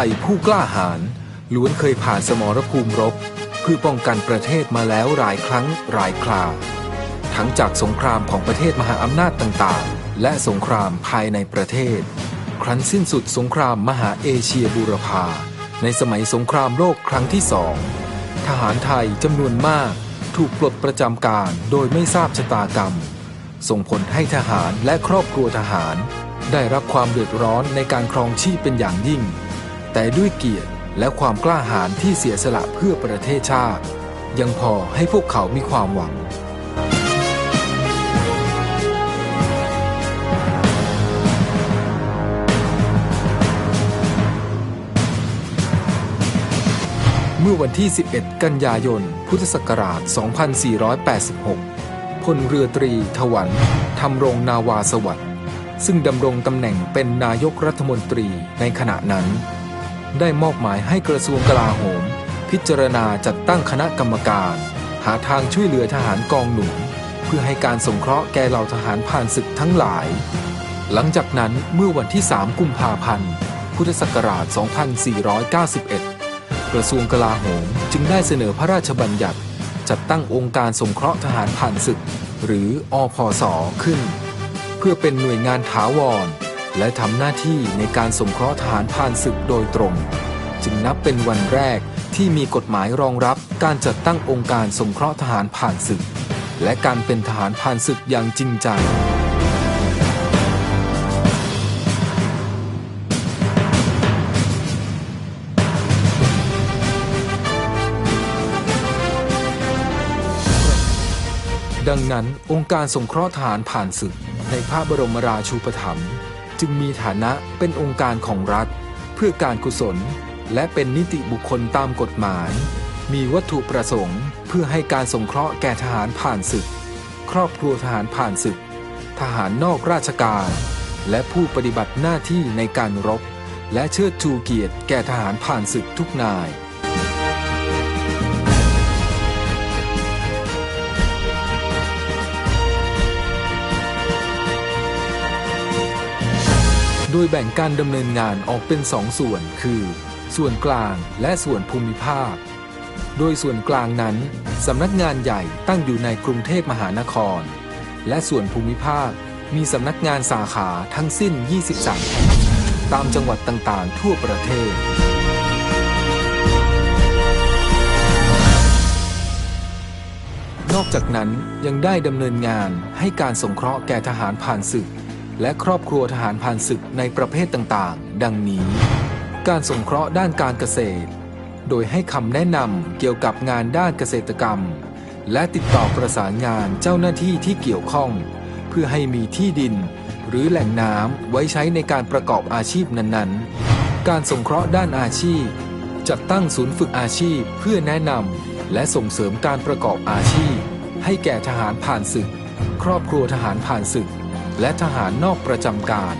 ไทยผู้กล้าหาญล้วนเคยผ่านสมรภูมิรบเพื่อป้องกันประเทศมาแล้วหลายครั้งหลายครา ทั้งจากสงครามของประเทศมหาอำนาจต่างๆ และสงครามภายในประเทศ ครั้นสิ้นสุดสงครามมหาเอเชียบูรพาในสมัยสงครามโลกครั้งที่สองทหารไทยจำนวนมากถูกปลดประจำการโดยไม่ทราบชะตากรรม ส่งผลให้ทหารและครอบครัวทหาร ได้รับความเดือดร้อนในการครองชีพเป็นอย่างยิ่ง แต่ด้วยเกียรติและความกล้าหาญที่เสียสละเพื่อประเทศชาติ ยังพอให้พวกเขามีความหวัง เมื่อวันที่ 11 กันยายน พุทธศักราช 2486 พลเรือตรีถวันทำรงนาวาสวัสดิ์ซึ่งดำรงตำแหน่งเป็นนายกรัฐมนตรีในขณะนั้น ได้มอบหมายให้กระทรวงกลาโหม พิจารณาจัดตั้งคณะกรรมการ หาทางช่วยเหลือทหารกองหนุน เพื่อให้การสงเคราะห์แก่เหล่าทหารผ่านศึกทั้งหลาย หลังจากนั้นเมื่อวันที่ 3 กุมภาพันธ์ พุทธศักราช 2491 กระทรวงกลาโหมจึงได้เสนอพระราชบัญญัติ จัดตั้งองค์การสงเคราะห์ทหารผ่านศึก หรืออพสขึ้น เพื่อเป็นหน่วยงานถาวร และทำหน้าที่ในการสงเคราะห์ทหารผ่านศึกโดยตรง จึงนับเป็นวันแรกที่มีกฎหมายรองรับการจัดตั้งองค์การสงเคราะห์ทหารผ่านศึก และการเป็นทหารผ่านศึกอย่างจริงจังดังนั้นองค์การสงเคราะห์ทหารผ่านศึก ในพระบรมราชูปถัมภ์ จึงมีฐานะเป็นองค์การของรัฐ เพื่อการกุศล และเป็นนิติบุคคลตามกฎหมาย มีวัตถุประสงค์ เพื่อให้การสงเคราะห์แก่ทหารผ่านศึก ครอบครัวทหารผ่านศึก ทหารนอกราชการ และผู้ปฏิบัติหน้าที่ในการรบ และเชิดชูเกียรติแก่ทหารผ่านศึกทุกนาย โดยแบ่งการดำเนินงานออกเป็นสองส่วน คือ ส่วนกลางและส่วนภูมิภาค โดยส่วนกลางนั้น สำนักงานใหญ่ตั้งอยู่ในกรุงเทพมหานคร และส่วนภูมิภาคมีสำนักงานสาขาทั้งสิ้น 23 แห่ง ตามจังหวัดต่างๆ ทั่วประเทศ นอกจากนั้นยังได้ดำเนินงานให้การสงเคราะห์แก่ทหารผ่านศึก และครอบครัวทหารผ่านศึกในประเภทต่างๆ ดังนี้ การสงเคราะห์ด้านการเกษตร โดยให้คำแนะนำเกี่ยวกับงานด้านเกษตรกรรม และติดต่อประสานงานเจ้าหน้าที่ที่เกี่ยวข้อง เพื่อให้มีที่ดิน หรือแหล่งน้ำไว้ใช้ในการประกอบอาชีพนั้นๆ การสงเคราะห์ด้านอาชีพ จัดตั้งศูนย์ฝึกอาชีพเพื่อแนะนำและส่งเสริมการประกอบอาชีพ ให้แก่ทหารผ่านศึก ครอบครัวทหารผ่านศึก และทหารนอกประจำการ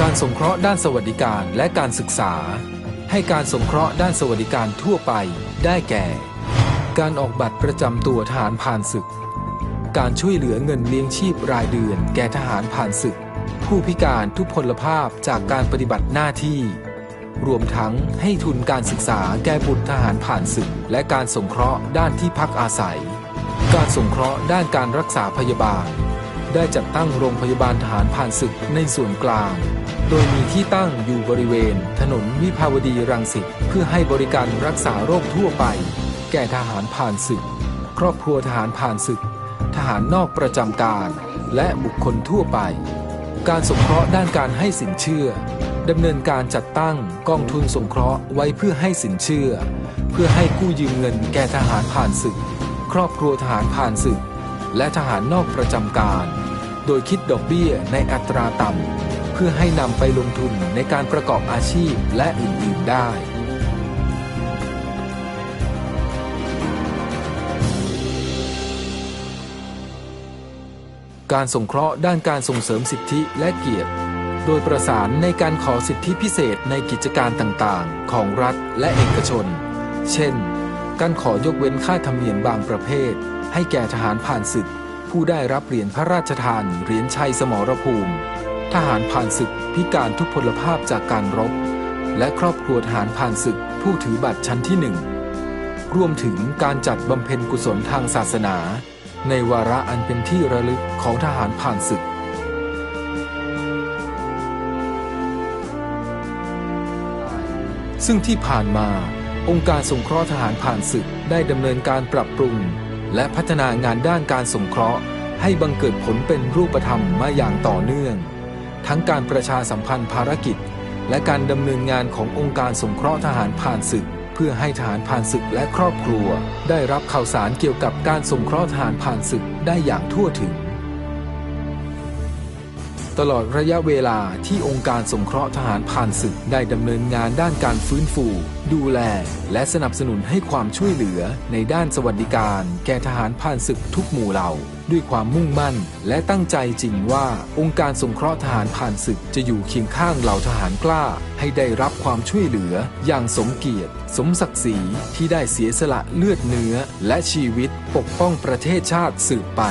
การสงเคราะห์ด้านสวัสดิการและการศึกษา ให้การสงเคราะห์ด้านสวัสดิการทั่วไปได้แก่ การออกบัตรประจำตัวทหารผ่านศึก การช่วยเหลือเงินเลี้ยงชีพรายเดือน แก่ทหารผ่านศึก ผู้พิการทุพพลภาพจากการปฏิบัติหน้าที่ รวมทั้งให้ทุนการศึกษาแก่บุตรทหารผ่านศึก และการสงเคราะห์ด้านที่พักอาศัย การสงเคราะห์ด้านการรักษาพยาบาล ได้จัดตั้งโรงพยาบาลทหารผ่านศึกในส่วนกลาง โดยมีที่ตั้งอยู่บริเวณ ถนนวิภาวดีรังสิตเพื่อให้บริการรักษาโรคทั่วไป แก่ทหารผ่านศึก ครอบครัวทหารผ่านศึก ทหารนอกประจำการ และบุคคลทั่วไป การสงเคราะห์ด้านการให้สินเชื่อดำเนินการจัดตั้งกองทุนสงเคราะห์ไว้เพื่อให้สินเชื่อ เพื่อให้กู้ยืมเงินแก่ทหารผ่านศึก ครอบครัวทหารผ่านศึก และทหารนอกประจำการ โดยคิดดอกเบี้ยในอัตราต่ำ เพื่อให้นำไปลงทุนในการประกอบอาชีพและอื่น ๆ ได้การสงเคราะห์ด้านการส่งเสริมสิทธิและเกียรติ โดยประสานในการขอสิทธิพิเศษในกิจการต่างๆ ของรัฐและเอกชน เช่น การขอยกเว้นค่าธรรมเนียมบางประเภท ให้แก่ทหารผ่านศึก ผู้ได้รับเหรียญพระราชทานเหรียญชัยสมรภูมิ ทหารผ่านศึกพิการทุพพลภาพจากการรบ และครอบครัวทหารผ่านศึกผู้ถือบัตรชั้นที่หนึ่งรวมถึงการจัดบำเพ็ญกุศลทางศาสนา ในวาระอันเป็นที่ระลึกของทหารผ่านศึกซึ่งที่ผ่านมา องค์การสงเคราะห์ทหารผ่านศึกได้ดำเนินการปรับปรุง และพัฒนางานด้านการสงเคราะห์ ให้บังเกิดผลเป็นรูปธรรมมาอย่างต่อเนื่อง ทั้งการประชาสัมพันธ์ภารกิจ และการดำเนินงานขององค์การสงเคราะห์ทหารผ่านศึก เพื่อให้ทหารผ่านศึกและครอบครัว ได้รับข่าวสารเกี่ยวกับการสงเคราะห์ทหารผ่านศึกได้อย่างทั่วถึง ตลอดระยะเวลาที่องค์การสงเคราะห์ทหารผ่านศึกได้ดำเนินงานด้านการฟื้นฟู ดูแล และสนับสนุนให้ความช่วยเหลือในด้านสวัสดิการ แก่ทหารผ่านศึกทุกหมู่เหล่า ด้วยความมุ่งมั่น และตั้งใจจริงว่า องค์การสงเคราะห์ทหารผ่านศึกจะอยู่เคียงข้างเหล่าทหารกล้า ให้ได้รับความช่วยเหลือ อย่างสมเกียรติ สมศักดิ์ศรีที่ได้เสียสละเลือดเนื้อ และชีวิตปกป้องประเทศชาติสืบไป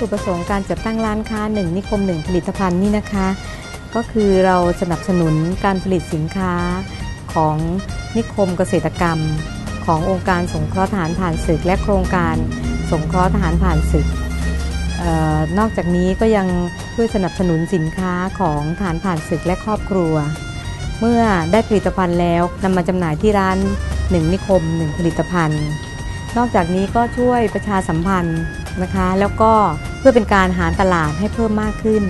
ถุประสงค์การจัดตั้งร้านค้า 1 นิคม 1 ผลิตภัณฑ์นี่นะคะ ก็คือเราสนับสนุนการผลิตสินค้าของนิคมเกษตรกรรม ขององค์การสงเคราะห์ทหารผ่านศึก และโครงการสงเคราะห์ทหารผ่านศึกออนอกจากนี้ก็ยังช่วยสนับสนุนสินค้าของทหารผ่านศึกและครอบครัว เมื่อได้ผลิตภัณฑ์แล้วนำมาจำหน่ายที่ร้าน 1 นิคม 1 ผลิตภัณฑ์ นอกจากนี้ก็ช่วยประชาสัมพันธ์นะคะ แล้วก็ เพื่อเป็นการหาตลาดให้เพิ่มมากขึ้น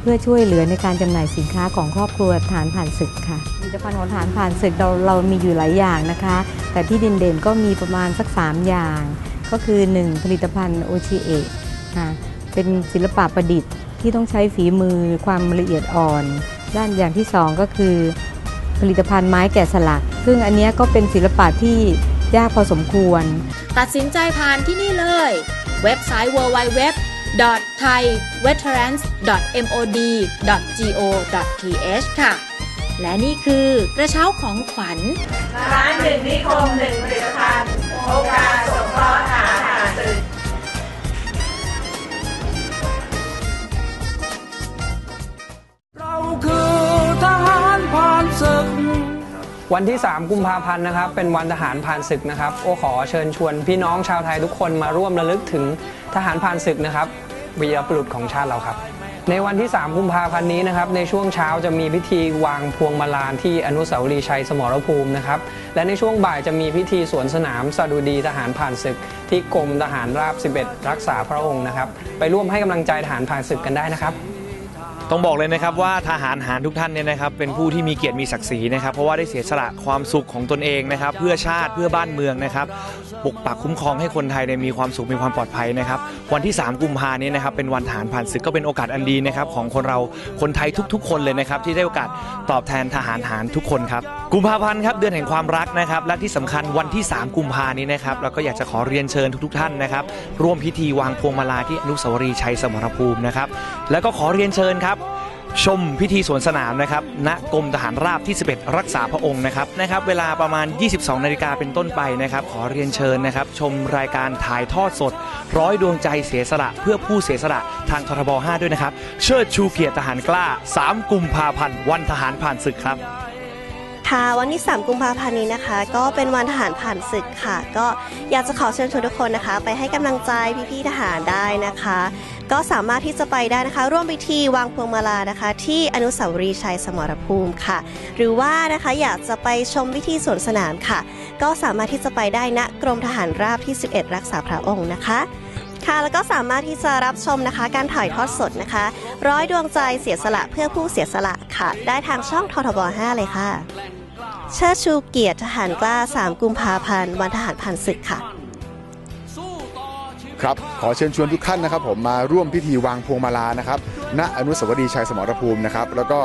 เพื่อช่วยเหลือในการจำหน่ายสินค้าของครอบครัวฐานผ่านศึกค่ะผลิตภัณฑ์ของฐานผ่านศึกเราเรามีอยู่หลายอย่างนะคะ แต่ที่เด่นๆก็มีประมาณสัก 3 อย่าง ก็คือ 1 ผลิตภัณฑ์โอชิเอะค่ะเป็นศิลปะประดิษฐ์ที่ต้องใช้ฝีมือความละเอียดอ่อน ด้านอย่างที่ 2 ก็คือ ผลิตภัณฑ์ไม้แกะสลัก ซึ่งอันนี้ก็เป็นศิลปะที่ยากพอสมควร ตัดสินใจผ่านที่นี่เลย เว็บไซต์ www thaiveterans.mod.go.th ค่ะ และนี่คือกระเช้าของขวัญร้านหนึ่งนิคมหนึ่งผลิตภัณฑ์องค์การสงเคราะห์ทหารผ่านศึกเราคือทหารผ่านศึก วันที่ 3 กุมภาพันธ์นะครับ เป็นวันทหารผ่านศึกนะครับ โอขอเชิญชวนพี่น้องชาวไทยทุกคนมาร่วมระลึกถึงทหารผ่านศึกนะครับ วีรบุรุษของชาติเราครับ ในวันที่ 3 กุมภาพันธ์นี้นะครับ ในช่วงเช้าจะมีพิธีวางพวงมาลาที่อนุสาวรีย์ชัยสมรภูมินะครับ และในช่วงบ่ายจะมีพิธีสวนสนามสดุดีทหารผ่านศึก ที่กรมทหารราบ 11 รักษาพระองค์นะครับ ไปร่วมให้กำลังใจทหารผ่านศึกกันได้นะครับ ต้องบอกเลยนะครับว่าทหารหารทุกท่านเนี่ยนะครับเป็นผู้ที่มีเกียรติมีศักดิ์ศรีนะครับ เพราะว่าได้เสียสละความสุขของตนเองนะครับ เพื่อชาติเพื่อบ้านเมืองนะครับปกปักคุ้มครองให้คนไทยเนี่ยมีความสุขมีความปลอดภัยนะครับ วันที่ 3 กุมภาเนี้นะครับเป็นวันทหารผ่านศึกก็เป็นโอกาสอันดีนะครับของคนเราคนไทยทุก ๆ คนเลยนะครับ ที่ได้โอกาสตอบแทนทหารหารทุกคนครับกุมภาพันธ์ครับเดือนแห่งความรักนะครับ และที่สำคัญวันที่ 3 กุมภานี้นะครับเราก็อยากจะขอเรียนเชิญทุก ๆ ท่านนะครับร่วมพิธีวางพวงมาลาที่อนุสาวรีย์ชัยสมรภูมินะครับแล้วก็ขอเรียนเชิญครับ ชมพิธีสวนสนามนะครับ ณ กรมทหารราบที่ 11 รักษาพระองค์นะครับ นะครับ เวลาประมาณ 22 นาฬิกาเป็นต้นไปนะครับ ขอเรียนเชิญนะครับ ชมรายการถ่ายทอดสด ร้อยดวงใจเสียสละเพื่อผู้เสียสละทางททบ 5 ด้วยนะครับ เชิดชูเกียรติทหารกล้า 3 กุมภาพันธ์ วันทหารผ่านศึกครับ ค่ะวันที่ 3 กุมภาพันธ์นี้นะคะ ก็เป็นวันทหารผ่านศึกค่ะ ก็อยากจะขอเชิญชวนทุกคนนะคะ ไปให้กำลังใจพี่ๆทหารได้นะคะ ก็สามารถที่จะไปได้นะคะ ร่วมพิธีวางพวงมาลานะคะ ที่อนุสาวรีย์ชัยสมรภูมิค่ะ หรือว่านะคะอยากจะไปชมพิธีสวนสนามค่ะ ก็สามารถที่จะไปได้ณกรมทหารราบที่ 11 รักษาพระองค์นะคะค่ะแล้วก็สามารถที่จะรับชมนะคะ การถ่ายทอดสดนะคะ ร้อยดวงใจเสียสละเพื่อผู้เสียสละค่ะ ได้ทางช่องททบ 5 เลยค่ะ เชิดชูเกียรติทหารกล้า 3 กุมภาพันธ์วันทหารผ่านศึกค่ะ ครับ ขอเชิญชวนทุกท่านนะครับ ผมมาร่วมพิธีวางพวงมาลานะครับณอนุสาวรีย์ชัยสมรภูมินะครับ แล้วก็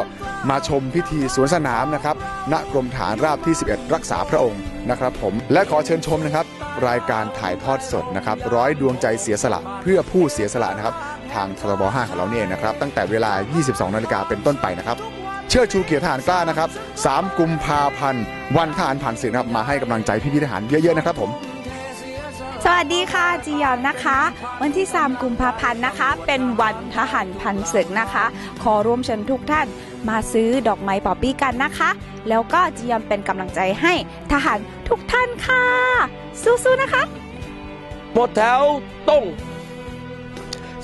มาชมพิธีสวนสนามนะครับณกรมฐานราบที่ 11 รักษาพระองค์นะครับ ผมและขอเชิญชมนะครับ รายการถ่ายทอดสดนะครับ ร้อยดวงใจเสียสละเพื่อผู้เสียสละนะครับ ทางทรบ5ของเราเนี่ยนะครับ ตั้งแต่เวลา 22 นาฬิกาเป็นต้นไปนะครับ เชิดชูเกียรติทหารกล้านะครับ3กุมภาพันธ์วันทหารผ่านศึกนะครับมาให้กำลังใจพี่ๆทหารเยอะๆนะครับผมสวัสดีค่ะจียอนนะคะ วันที่ 3 กุมภาพันธ์นะคะ เป็นวันทหารพันศึกนะคะ ขอร่วมเชิญทุกท่านมาซื้อดอกไม้ป๊อปปี้กันนะคะ แล้วก็จียอนเป็นกำลังใจให้ทหารทุกท่านค่ะ สู้ๆนะคะ หมดแถวต้ง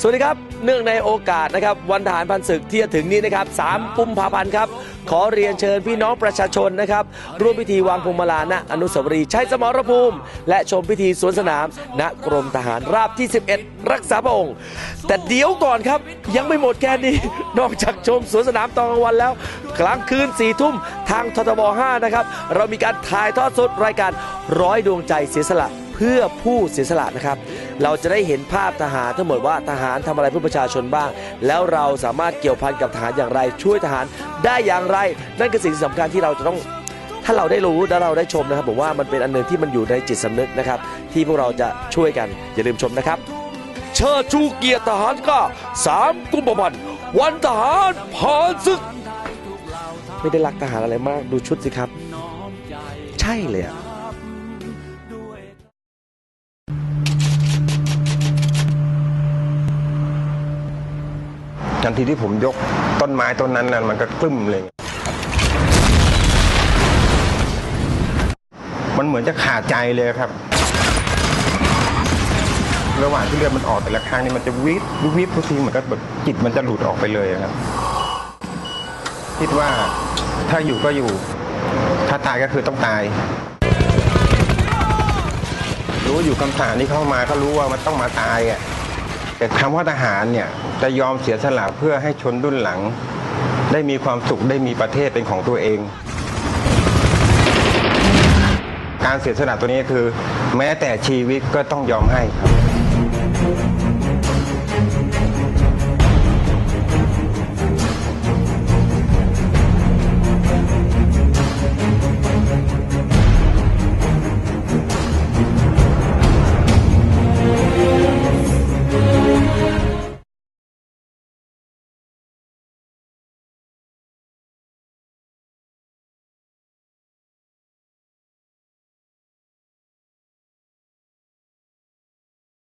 สวัสดีครับ เนื่องในโอกาสนะครับวันทหารพันศึกที่จะถึงนี้นะครับ 3 กุมภาพันธ์ครับ ขอเรียนเชิญพี่น้องประชาชนนะครับ ร่วมพิธีวางพวงมาลาณอนุสาวรีย์ชัยสมรภูมิ และชมพิธีสวนสนาม ณกรมทหารราบที่ 11 รักษาพระองค์ แต่เดี๋ยวก่อนครับ ยังไม่หมดแค่นี้ นอกจากชมสวนสนามตอนกลางวันแล้ว กลางคืนสี่ทุ่มทางททบ 5 นะครับ เรามีการถ่ายทอดสดรายการร้อยดวงใจเสียสละ พื่อผู้เสียสละนะครับ เราจะได้เห็นภาพทหารทั้งหมดว่าทหารทำอะไรเพื่อประชาชนบ้าง แล้วเราสามารถเกี่ยวพันกับทหารอย่างไร ช่วยทหารได้อย่างไร นั่นคือสิ่งที่สำคัญที่เราจะต้องถ้าเราได้รู้และเราได้ชมนะครับผมว่ามันเป็นอันหนึ่งที่มันอยู่ในจิตสำนึกนะครับ ที่พวกเราจะช่วยกันอย่าลืมชมนะครับ เชิดชูเกียรติทหารก้า3กุมภาพันธ์วันทหารผ่านศึก ไม่ได้รักทหารอะไรมากดูชุดสิครับ ใช่เลยอะ ทันทีที่ผมยกต้นไม้ต้นนั้นนั้นมันก็กลึ้มเลย มันเหมือนจะขาดใจเลยครับ ระหว่างที่เลือดมันออกแต่ละครั้งนี่มันจะวิบวิบทุกทีเหมือนกับแบบจิตมันจะหลุดออกไปเลยครับ คิดว่าถ้าอยู่ก็อยู่ ถ้าตายก็คือต้องตาย รู้อยู่คำถามที่เข้ามาก็รู้ว่ามันต้องมาตายอะ แต่คำว่าทหารเนี่ยจะยอมเสียสละเพื่อให้ชนรุ่นหลัง ได้มีความสุขได้มีประเทศเป็นของตัวเอง การเสียสละตัวนี้คือ แม้แต่ชีวิตก็ต้องยอมให้ครับ